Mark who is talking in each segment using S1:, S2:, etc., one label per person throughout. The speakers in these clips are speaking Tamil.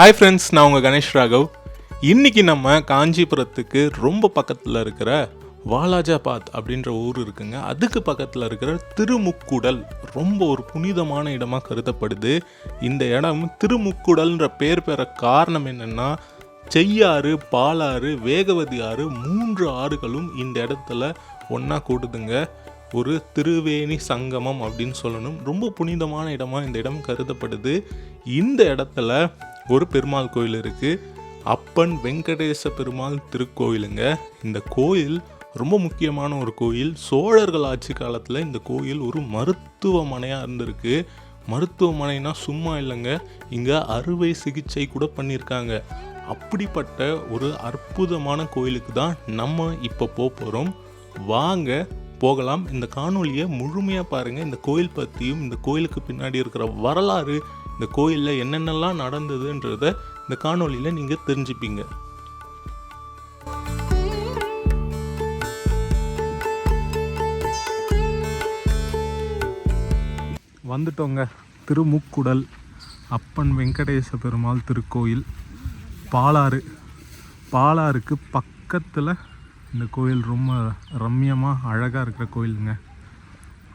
S1: ஹாய் ஃப்ரெண்ட்ஸ் நான் உங்கள் கணேஷ் ராகவ். இன்றைக்கி நம்ம காஞ்சிபுரத்துக்கு ரொம்ப பக்கத்தில் இருக்கிற வாலாஜாபாத் அப்படின்ற ஊர் இருக்குங்க. அதுக்கு பக்கத்தில் இருக்கிற திருமுக்குடல் ரொம்ப ஒரு புனிதமான இடமாக கருதப்படுது. இந்த இடம் திருமுக்குடல்ன்ற பேர் பெற காரணம் என்னென்னா செய்யாறு பாலாறு வேகவதி ஆறு மூன்று ஆறுகளும் இந்த இடத்துல ஒன்றா கூடுதுங்க. ஒரு திருவேணி சங்கமம் அப்படின்னு சொல்லணும். ரொம்ப புனிதமான இடமாக இந்த இடம் கருதப்படுது. இந்த இடத்துல ஒரு பெருமாள் கோயில் இருக்குது அப்பன் வெங்கடேச பெருமாள் திருக்கோயிலுங்க. இந்த கோயில் ரொம்ப முக்கியமான ஒரு கோயில். சோழர்கள் ஆட்சி காலத்தில் இந்த கோயில் ஒரு மருத்துவமனையாக இருந்திருக்கு. மருத்துவமனைனா சும்மா இல்லைங்க. இங்கே அறுவை சிகிச்சை கூட பண்ணியிருக்காங்க அப்படிப்பட்ட ஒரு அற்புதமான கோயிலுக்கு தான் நம்ம இப்போ போக போகிறோம் வாங்க போகலாம். இந்த காணொலியை முழுமையாக பாருங்கள் இந்த கோயில் பற்றியும் இந்த கோயிலுக்கு பின்னாடி இருக்கிற வரலாறு இந்த கோயிலில் என்னென்னலாம் நடந்ததுன்றத இந்த காணொளியில் நீங்கள் தெரிஞ்சுப்பீங்க. வந்துட்டோங்க. திருமுக்குடல் அப்பன் வெங்கடேச பெருமாள் திருக்கோயில் பாலாறு. பாலாறுக்கு பக்கத்தில் இந்த கோயில் ரொம்ப ரம்மியமாக அழகாக இருக்கிற கோயிலுங்க.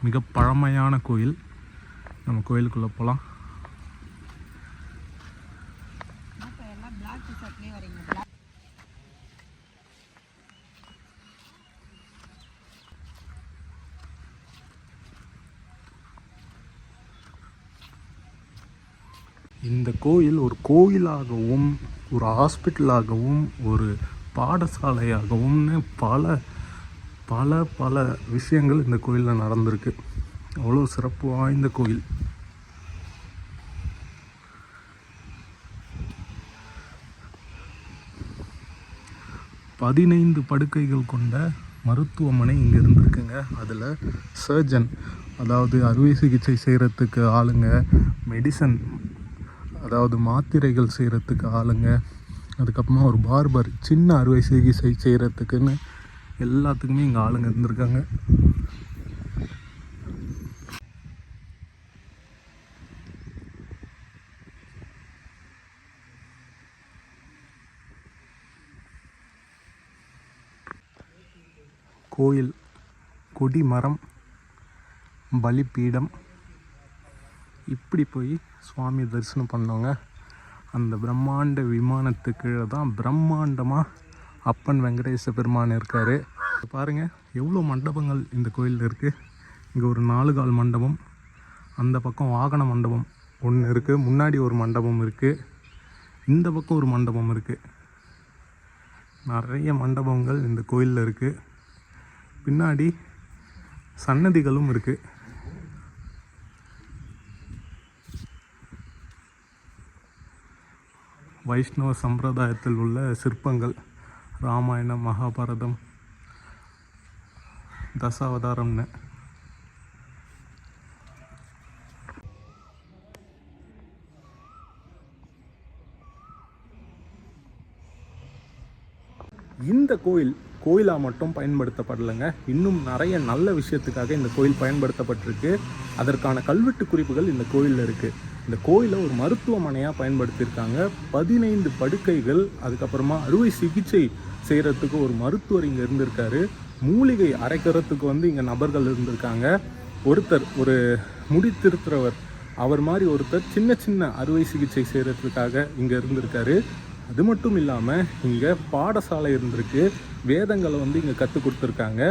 S1: மிக பழமையான கோயில். நம்ம கோயிலுக்குள்ளே போகலாம் இந்த கோயில் ஒரு கோயிலாகவும் ஒரு ஹாஸ்பிட்டலாகவும் ஒரு பாடசாலையாகவும்னு பல பல பல விஷயங்கள் இந்த கோயிலில் நடந்திருக்கு. அவ்வளோ சிறப்பு வாய்ந்த கோயில். பதினைந்து படுக்கைகள் கொண்ட மருத்துவமனை இங்கே இருந்திருக்குங்க. அதில் சர்ஜன் அதாவது அறுவை சிகிச்சை செய்கிறதுக்கு ஆளுங்க மெடிசன் அதாவது மாத்திரைகள் செய்கிறதுக்கு ஆளுங்க அதுக்கப்புறமா ஒரு பார்பர் சின்ன அறுவை சிகிச்சை செய்கிறதுக்குன்னு எல்லாத்துக்குமே இங்கே ஆளுங்க இருந்திருக்காங்க. கோயில் கொடி மரம் பலிப்பீடம் இப்படி போய் சுவாமி தரிசனம் பண்ணோங்க. அந்த பிரம்மாண்ட விமானத்துக்கு கீழே தான் பிரம்மாண்டமாக அப்பன் வெங்கடேச பெருமான் இருக்கார். பாருங்கள் எவ்வளோ மண்டபங்கள் இந்த கோயிலில் இருக்குது இங்கே ஒரு நாலு கால் மண்டபம் அந்த பக்கம் வாகன மண்டபம் ஒன்று இருக்குது முன்னாடி ஒரு மண்டபம் இருக்குது இந்த பக்கம் ஒரு மண்டபம் இருக்குது நிறைய மண்டபங்கள் இந்த கோயிலில் இருக்குது பின்னாடி சன்னதிகளும் இருக்குது வைஷ்ணவ சம்பிரதாயத்தில் உள்ள சிற்பங்கள் ராமாயணம் மகாபாரதம் தசாவதாரம்னு இந்த கோயில் கோயிலாக மட்டும் பயன்படுத்தப்படலைங்க. இன்னும் நிறைய நல்ல விஷயத்துக்காக இந்த கோயில் பயன்படுத்தப்பட்டிருக்கு. அதற்கான கல்வெட்டு குறிப்புகள் இந்த கோயிலில் இருக்குது இந்த கோயிலை ஒரு மருத்துவமனையாக பயன்படுத்தியிருக்காங்க. பதினைந்து படுக்கைகள் அதுக்கப்புறமா அறுவை சிகிச்சை செய்கிறதுக்கு ஒரு மருத்துவர் இங்கே இருந்திருக்காரு. மூலிகை அரைக்கிறதுக்கு வந்து இங்கே நபர்கள் இருந்திருக்காங்க. ஒருத்தர் ஒரு முடி திருத்துறவர். அவர் மாதிரி ஒருத்தர் சின்ன சின்ன அறுவை சிகிச்சை செய்கிறதுக்காக இங்கே இருந்திருக்காரு. அது மட்டும் இல்லாமல் இங்கே பாடசாலை இருந்திருக்கு. வேதங்களை வந்து இங்கே கற்றுக் கொடுத்துருக்காங்க.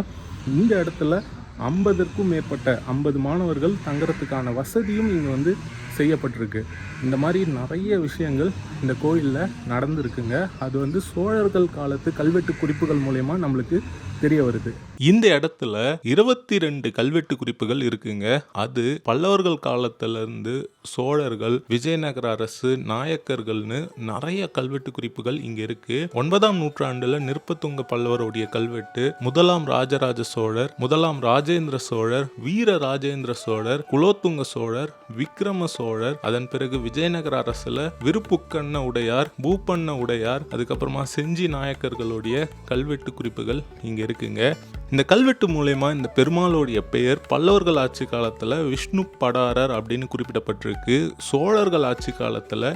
S1: இந்த இடத்துல ஐம்பதற்கும் மேற்பட்ட ஐம்பது மாணவர்கள் தங்குறதுக்கான வசதியும் இங்கே வந்து செய்யப்பட்டிருக்கு. இந்த மாதிரி நிறைய விஷயங்கள் இந்த கோயிலில் நடந்திருக்குங்க. அது வந்து சோழர்கள் காலத்து கல்வெட்டு குறிப்புகள் மூலயமா நம்மளுக்கு தெரிய வருது. இந்த இடத்துல இருபத்தி ரெண்டு கல்வெட்டு குறிப்புகள் இருக்குங்க. அது பல்லவர்கள் காலத்துல இருந்து சோழர்கள் விஜயநகர அரசு நாயக்கர்கள்னு நிறைய கல்வெட்டு குறிப்புகள் இங்க இருக்கு. ஒன்பதாம் நூற்றாண்டுல நிருப்பத்துங்க பல்லவருடைய கல்வெட்டு முதலாம் ராஜராஜ சோழர் முதலாம் ராஜேந்திர சோழர் வீர ராஜேந்திர சோழர் குலோத்துங்க சோழர் விக்ரம சோழர் அதன் பிறகு விஜயநகர அரசுல விருப்புக்கண்ண உடையார் பூப்பண்ண உடையார் அதுக்கப்புறமா செஞ்சி நாயக்கர்களுடைய கல்வெட்டு குறிப்புகள் இங்க இருக்குங்க. இந்த கல்வெட்டு மூலயமா இந்த பெருமாளுடைய பெயர் பல்லவர்கள் ஆட்சி காலத்தில் விஷ்ணு படாரர் அப்படின்னு குறிப்பிடப்பட்டிருக்கு. சோழர்கள் ஆட்சி காலத்தில்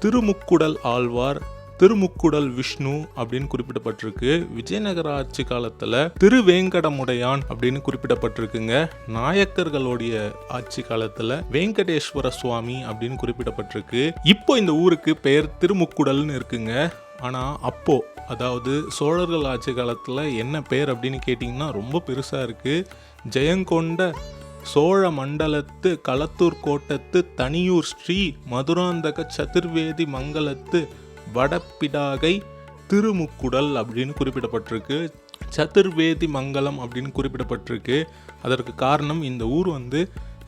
S1: திருமுக்குடல் ஆழ்வார் திருமுக்குடல் விஷ்ணு அப்படின்னு குறிப்பிடப்பட்டிருக்கு. விஜயநகர ஆட்சி காலத்தில் திருவேங்கடமுடையான் அப்படின்னு குறிப்பிடப்பட்டிருக்குங்க. நாயக்கர்களுடைய ஆட்சி காலத்தில் வெங்கடேஸ்வர சுவாமி அப்படின்னு குறிப்பிடப்பட்டிருக்கு. இப்போ இந்த ஊருக்கு பெயர் திருமுக்குடல்னு இருக்குங்க. ஆனால் அப்போது அதாவது சோழர்கள் ஆட்சி காலத்தில் என்ன பெயர் அப்படின்னு கேட்டிங்கன்னா ரொம்ப பெருசாக இருக்குது ஜெயங்கொண்ட சோழ மண்டலத்து களத்தூர் கோட்டத்து தனியூர் ஸ்ரீ மதுராந்தக சதுர்வேதி மங்கலத்து வடப்பிடாகை திருமுக்குடல் அப்படின்னு குறிப்பிடப்பட்டிருக்கு. சதுர்வேதி மங்கலம் அப்படின்னு குறிப்பிடப்பட்டிருக்கு. அதற்கு காரணம் இந்த ஊர் வந்து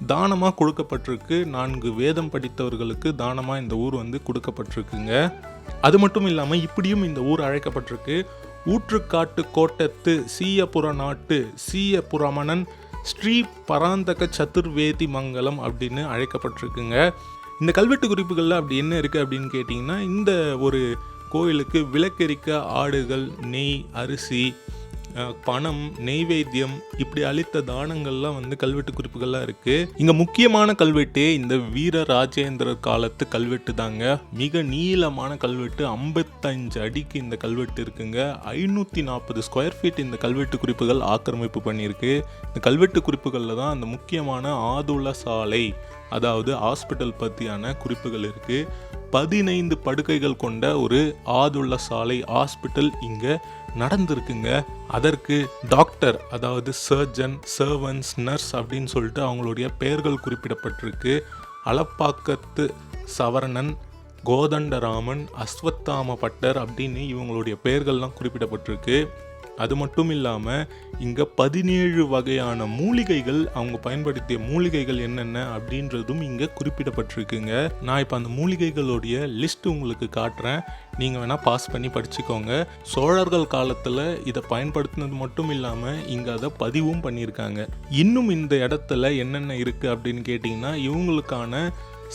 S1: தானமாக கொடுக்கப்பட்டிருக்கு? நான்கு வேதம் படித்தவர்களுக்கு தானமாக இந்த ஊர் வந்து கொடுக்கப்பட்டிருக்குங்க? அது மட்டும் இல்லாமல் இப்படியும் இந்த ஊர் அழைக்கப்பட்டிருக்கு. ஊற்றுக்காட்டு கோட்டத்து சீயபுர நாட்டு சீயபுரமணன் ஸ்ரீ பராந்தக சதுர்வேதி மங்கலம் அப்படின்னு அழைக்கப்பட்டிருக்குங்க. இந்த கல்வெட்டு குறிப்புகளில் அப்படி என்ன இருக்குது அப்படின்னு கேட்டிங்கன்னா இந்த ஒரு கோயிலுக்கு விளக்கெரிக்க ஆடுகள் நெய் அரிசி பணம் நெய்வேத்தியம் இப்படி அளித்த தானங்கள்லாம் வந்து கல்வெட்டு குறிப்புகள்லாம் இருக்கு. இங்க முக்கியமான கல்வெட்டே இந்த வீர ராஜேந்திரர் காலத்து கல்வெட்டு தாங்க. மிக நீளமான கல்வெட்டு ஐம்பத்தஞ்சு அடிக்கு இந்த கல்வெட்டு இருக்குங்க. ஐநூற்றி நாற்பது ஸ்கொயர் ஃபீட் இந்த கல்வெட்டு குறிப்புகள் ஆக்கிரமிப்பு பண்ணியிருக்கு. இந்த கல்வெட்டு குறிப்புகளில் தான் அந்த முக்கியமான ஆதுள சாலை அதாவது ஹாஸ்பிட்டல் பற்றியான குறிப்புகள் இருக்குது பதினைந்து படுக்கைகள் கொண்ட ஒரு ஆதுள்ள சாலை ஹாஸ்பிட்டல் இங்கே நடந்திருக்குங்க. அதற்கு டாக்டர் அதாவது சர்ஜன் சர்வன்ஸ் நர்ஸ் அப்படின்னு சொல்லிட்டு அவங்களுடைய பெயர்கள் குறிப்பிடப்பட்டிருக்கு. அளப்பாக்கத்து சவரணன் கோதண்டராமன் அஸ்வத்தாம பட்டர் அப்படின்னு இவங்களுடைய பெயர்கள்லாம் குறிப்பிடப்பட்டிருக்கு. அது மட்டும் இல்லாமல் இங்கே பதினேழு வகையான மூலிகைகள் அவங்க பயன்படுத்திய மூலிகைகள் என்னென்ன அப்படின்றதும் இங்கே குறிப்பிடப்பட்டிருக்குங்க. நான் இப்போ அந்த மூலிகைகளுடைய லிஸ்ட் உங்களுக்கு காட்டுறேன். நீங்கள் வேணால் பாஸ் பண்ணி படிச்சுக்கோங்க. சோழர்கள் காலத்தில் இதை பயன்படுத்தினது மட்டும் இல்லாமல் இங்கே அதை பதிவும் பண்ணியிருக்காங்க. இன்னும் இந்த இடத்துல என்னென்ன இருக்குது அப்படின்னு கேட்டிங்கன்னா இவங்களுக்கான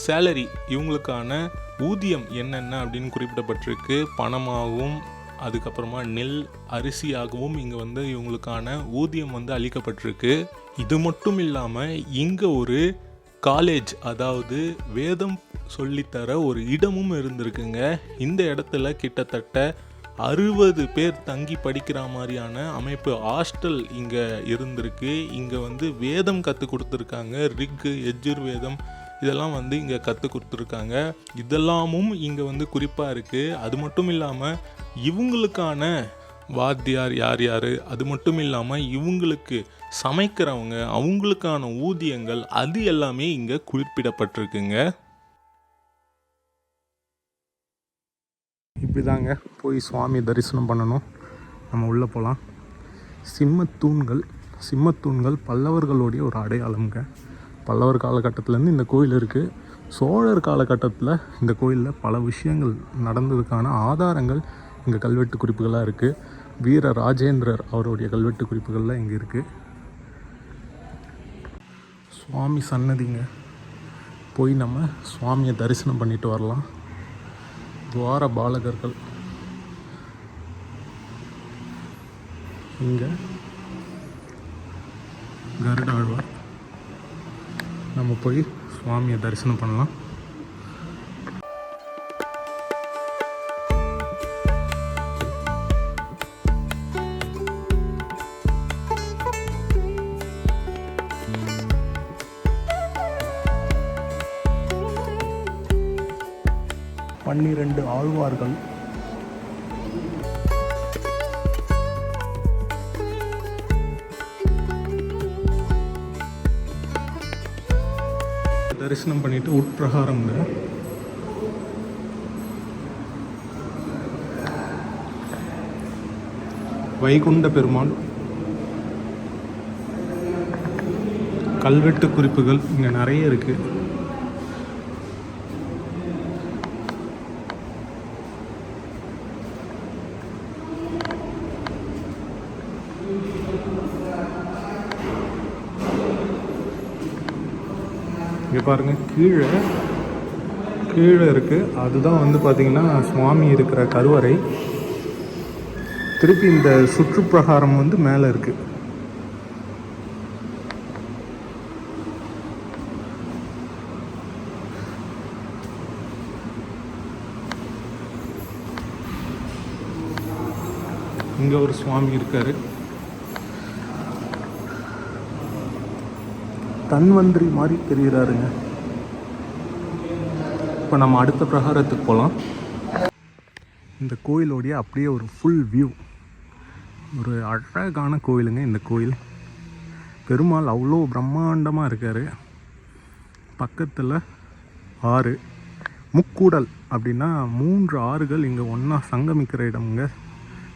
S1: சேலரி இவங்களுக்கான ஊதியம் என்னென்ன அப்படின்னு குறிப்பிடப்பட்டிருக்கு. பணமாகவும் அதுக்கப்புறமா நெல் அரிசியாகவும் இங்கே வந்து இவங்களுக்கான ஊதியம் வந்து அளிக்கப்பட்டிருக்கு. இது மட்டும் இல்லாமல் இங்கே ஒரு காலேஜ் அதாவது வேதம் சொல்லித்தர ஒரு இடமும் இருந்திருக்குங்க. இந்த இடத்துல கிட்டத்தட்ட அறுபது பேர் தங்கி படிக்கிற மாதிரியான அமைப்பு ஹாஸ்டல் இங்கே இருந்திருக்கு. இங்கே வந்து வேதம் கற்றுக் கொடுத்துருக்காங்க. ரிக்கு எஜுர்வேதம் இதெல்லாம் வந்து இங்கே கற்றுக் கொடுத்துருக்காங்க. இதெல்லாமும் இங்கே வந்து குறிப்பாக இருக்குது அது மட்டும் இல்லாமல் இவங்களுக்கான வாத்தியார் யார் யார்? அது மட்டும் இல்லாமல் இவங்களுக்கு சமைக்கிறவங்க அவங்களுக்கான ஊதியங்கள் அது எல்லாமே இங்கே குறிப்பிடப்பட்டிருக்குங்க.
S2: இப்படி தாங்க போய் சுவாமி தரிசனம் பண்ணணும். நம்ம உள்ளே போகலாம் சிம்மத்தூண்கள் சிம்மத்தூண்கள் பல்லவர்களுடைய ஒரு அடையாளம்ங்க. பல்லவர் காலகட்டத்திலேருந்து இந்த கோயில் இருக்குது சோழர் காலகட்டத்தில் இந்த கோயிலில் பல விஷயங்கள் நடந்ததுக்கான ஆதாரங்கள் இங்கே கல்வெட்டு குறிப்புகளாக இருக்குது வீர ராஜேந்திரர் அவருடைய கல்வெட்டு குறிப்புகள்லாம் இங்கே இருக்குது சுவாமி சன்னதிங்க. போய் நம்ம சுவாமியை தரிசனம் பண்ணிட்டு வரலாம். துவார பாலகர்கள். இங்கே கருடாழ்வார். நம்ம போய் சுவாமியை தரிசனம் பண்ணலாம். பன்னிரண்டு ஆழ்வார்கள் தரிசனம் பண்ணிட்டு உட்பிரகாரம்ங்க வைகுண்ட பெருமாள். கல்வெட்டு குறிப்புகள் இங்கே நிறைய இருக்குது இங்கே பாருங்கள் கீழே கீழே இருக்குது அதுதான் வந்து பார்த்திங்கன்னா சுவாமி இருக்கிற கருவறை. திருப்பி இந்த சுற்றுப்பிரகாரம் வந்து மேலே இருக்குது
S1: இங்கே ஒரு சுவாமி இருக்கார். தன்வந்திரி மாதிரி தெரிகிறாருங்க. இப்போ நம்ம அடுத்த பிரகாரத்துக்கு போகலாம் இந்த கோயிலோடைய அப்படியே ஒரு ஃபுல் வியூ ஒரு அழகான கோயிலுங்க இந்த கோயில். பெருமாள் அவ்வளோ பிரம்மாண்டமாக இருக்கார். பக்கத்தில் ஆறு. முக்கூடல் அப்படின்னா மூன்று ஆறுகள் இங்கே ஒன்றா சங்கமிக்கிற இடம்ங்க.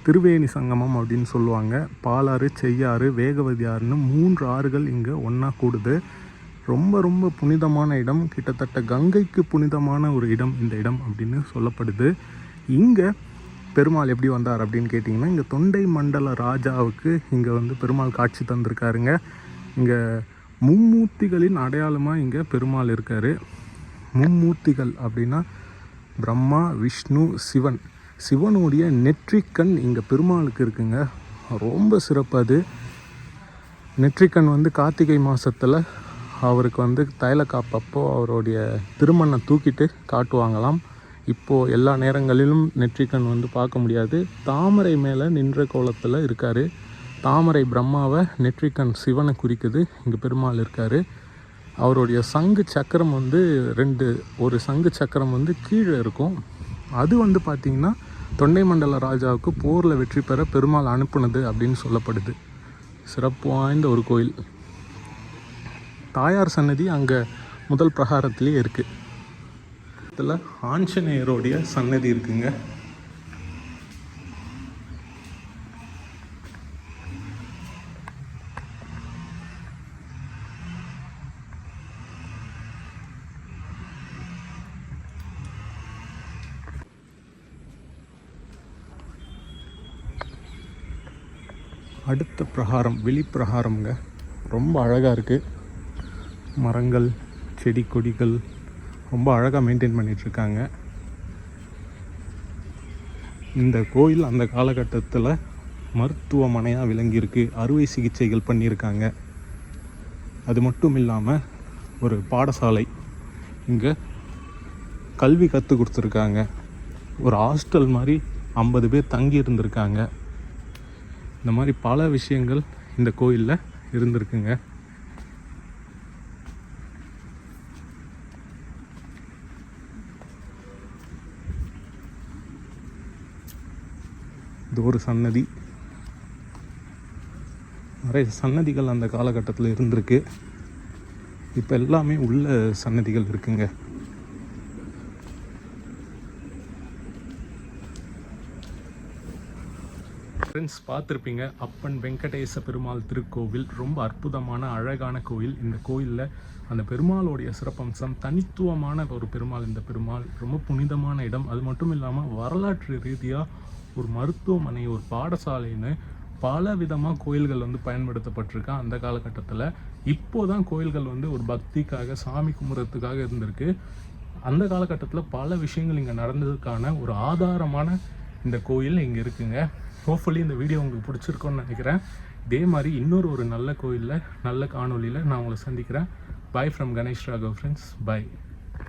S1: திருவேணி சங்கமம் அப்படின்னு சொல்லுவாங்க. பாலாறு செய்யாறு வேகவதி ஆறுன்னு மூன்று ஆறுகள் இங்கே ஒன்றா கூடுது. ரொம்ப ரொம்ப புனிதமான இடம். கிட்டத்தட்ட கங்கைக்கு புனிதமான ஒரு இடம் இந்த இடம் அப்படின்னு சொல்லப்படுது. இங்கே பெருமாள் எப்படி வந்தார் அப்படின்னு கேட்டிங்கன்னா இங்கே தொண்டை மண்டல ராஜாவுக்கு இங்கே வந்து பெருமாள் காட்சி தந்திருக்காருங்க. இங்கே மும்மூர்த்திகளின் அடையாளமாக இங்கே பெருமாள் இருக்கார். மும்மூர்த்திகள் அப்படின்னா பிரம்மா விஷ்ணு சிவன். சிவனுடைய நெற்றிக்கண் இங்கே பெருமாளுக்கு இருக்குங்க. ரொம்ப சிறப்பு அது. நெற்றிக்கண் வந்து கார்த்திகை மாதத்தில் அவருக்கு வந்து தைல காப்பப்போ அவருடைய திருமணை தூக்கிட்டு காட்டுவாங்களாம். இப்போது எல்லா நேரங்களிலும் நெற்றிக்கண் வந்து பார்க்க முடியாது. தாமரை மேலே நின்ற கோலத்தில் இருக்கார். தாமரை பிரம்மாவை நெற்றிக்கண் சிவனை குறிக்குது. இங்கே பெருமாள் இருக்கார். அவருடைய சங்கு சக்கரம் வந்து ரெண்டு ஒரு சங்கு சக்கரம் வந்து கீழே இருக்கும். அது வந்து பார்த்திங்கன்னா தொண்டை மண்டல ராஜாவுக்கு போரில் வெற்றி பெற பெருமாள் அனுப்புனது அப்படின்னு சொல்லப்படுது. சிறப்பு வாய்ந்த ஒரு கோயில். தாயார் சன்னதி அங்கே முதல் பிரகாரத்திலே இருக்குது இதில் ஆஞ்சநேயருடைய சன்னதி இருக்குங்க. அடுத்த பிரகாரம் வெளிப்பிரகாரம்ங்க. ரொம்ப அழகாக இருக்குது மரங்கள் செடி கொடிகள் ரொம்ப அழகாக மெயின்டைன் பண்ணிகிட்ருக்காங்க இந்த கோயில் அந்த காலகட்டத்தில் மருத்துவமனையாக விளங்கியிருக்கு. அறுவை சிகிச்சைகள் பண்ணியிருக்காங்க. அது மட்டும் இல்லாமல் ஒரு பாடசாலை. இங்கே கல்வி கற்றுக் கொடுத்துருக்காங்க. ஒரு ஹாஸ்டல் மாதிரி ஐம்பது பேர் தங்கி இருந்திருக்காங்க இந்த மாதிரி பல விஷயங்கள் இந்த கோயிலில் இருந்திருக்குங்க. இது ஒரு சன்னதி. நிறைய சன்னதிகள் அந்த காலகட்டத்தில் இருந்திருக்கு. இப்போ எல்லாமே உள்ள சன்னதிகள் இருக்குங்க. ஃப்ரெண்ட்ஸ் பார்த்துருப்பீங்க. அப்பன் வெங்கடேச பெருமாள் திருக்கோவில். ரொம்ப அற்புதமான அழகான கோயில். இந்த கோயிலில் அந்த பெருமாளுடைய சிறப்பம்சம் தனித்துவமான ஒரு பெருமாள் இந்த பெருமாள். ரொம்ப புனிதமான இடம். அது மட்டும் இல்லாமல் வரலாற்று ரீதியாக ஒரு மருத்துவமனை ஒரு பாடசாலைன்னு பல விதமாக கோயில்கள் வந்து பயன்படுத்தப்பட்டிருக்கு அந்த காலகட்டத்தில். இப்போ தான் கோயில்கள் வந்து ஒரு பக்திக்காக சாமி கும்புறத்துக்காக இருந்திருக்கு. அந்த காலகட்டத்தில் பல விஷயங்கள் இங்கே நடந்ததுக்கான ஒரு ஆதாரமான இந்த கோயில் இங்கே இருக்குங்க. ஹோப்ஃபுல்லி இந்த வீடியோ உங்களுக்கு பிடிச்சிருக்கோன்னு நினைக்கிறேன். இதே மாதிரி இன்னொரு ஒரு நல்ல கோயிலில் நல்ல காணொளியில் நான் உங்களை சந்திக்கிறேன். Bye from Ganesh Raghav friends bye